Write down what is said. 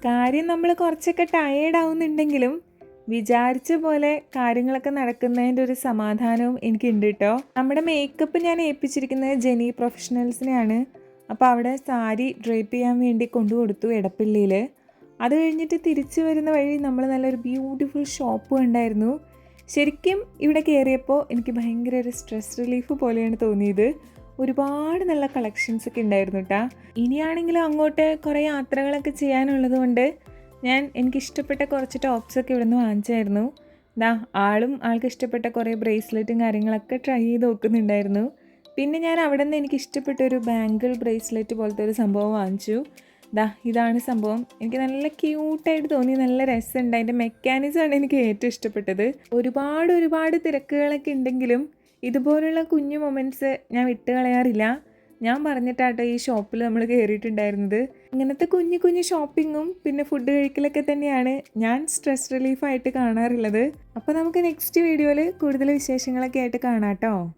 കാര്യം നമ്മൾ കുറച്ചൊക്കെ ടയേർഡ് ആവുന്നുണ്ടെങ്കിലും വിചാരിച്ച പോലെ കാര്യങ്ങളൊക്കെ നടക്കുന്നതിന്റെ ഒരു സമാധാനവും എനിക്കുണ്ട് കേട്ടോ നമ്മുടെ മേക്കപ്പ് ഞാൻ ഏൽപ്പിച്ചിരിക്കുന്നത് ജെനി പ്രൊഫഷണൽസിനെയാണ് അപ്പോൾ അവിടെ സാരി ഡ്രേപ്പ് ചെയ്യാൻ വേണ്ടി കൊണ്ടു കൊടുത്തു എടപ്പള്ളിയിൽ അത് കഴിഞ്ഞിട്ട് തിരിച്ചു വരുന്ന വഴി നമ്മൾ നല്ലൊരു ബ്യൂട്ടിഫുൾ ഷോപ്പ് ഉണ്ടായിരുന്നു ശരിക്കും ഇവിടെ കയറിയപ്പോൾ എനിക്ക് ഭയങ്കര ഒരു സ്ട്രെസ് റിലീഫ് പോലെയാണ് തോന്നിയത്. ഒരുപാട് നല്ല കളക്ഷൻസ് ഒക്കെ ഉണ്ടായിരുന്നു കേട്ടാ ഇനിയാണെങ്കിലും അങ്ങോട്ട് കുറേ യാത്രകളൊക്കെ ചെയ്യാനുള്ളത് കൊണ്ട് ഞാൻ എനിക്ക് ഇഷ്ടപ്പെട്ട കുറച്ച് ടോപ്സൊക്കെ നിന്ന് വാങ്ങിച്ചായിരുന്നു. ദാ ആളും ആൾക്ക് ഇഷ്ടപ്പെട്ട കുറേ ബ്രേസ്ലെറ്റും കാര്യങ്ങളൊക്കെ ട്രൈ ചെയ്ത് നോക്കുന്നുണ്ടായിരുന്നു. പിന്നെ ഞാൻ അവിടെ നിന്ന് എനിക്ക് ഇഷ്ടപ്പെട്ട ഒരു ബാങ്കിൾ ബ്രേസ്ലെറ്റ് പോലത്തെ ഒരു സംഭവം വാങ്ങിച്ചു. ദാ ഇതാണ് സംഭവം. എനിക്ക് നല്ല ക്യൂട്ടായിട്ട് തോന്നി നല്ല രസമുണ്ട്. അതിന്റെ മെക്കാനിസമാണ് എനിക്ക് ഏറ്റവും ഇഷ്ടപ്പെട്ടത്. ഒരുപാട് ഒരുപാട് തിരക്കുകളൊക്കെ ഉണ്ടെങ്കിലും ഇതുപോലുള്ള കുഞ്ഞു മൊമെന്റ്സ് ഞാൻ വിട്ട് കളയാറില്ല. ഞാൻ പറഞ്ഞിട്ടാട്ടോ ഈ ഷോപ്പിൽ നമ്മൾ കയറിയിട്ടുണ്ടായിരുന്നത് ഇങ്ങനത്തെ കുഞ്ഞു കുഞ്ഞു ഷോപ്പിങ്ങും പിന്നെ ഫുഡ് കഴിക്കലൊക്കെ തന്നെയാണ് ഞാൻ സ്ട്രെസ് റിലീഫായിട്ട് കാണാറുള്ളത്. അപ്പോൾ നമുക്ക് നെക്സ്റ്റ് വീഡിയോയിൽ കൂടുതൽ വിശേഷങ്ങളൊക്കെ ആയിട്ട് കാണാം കേട്ടോ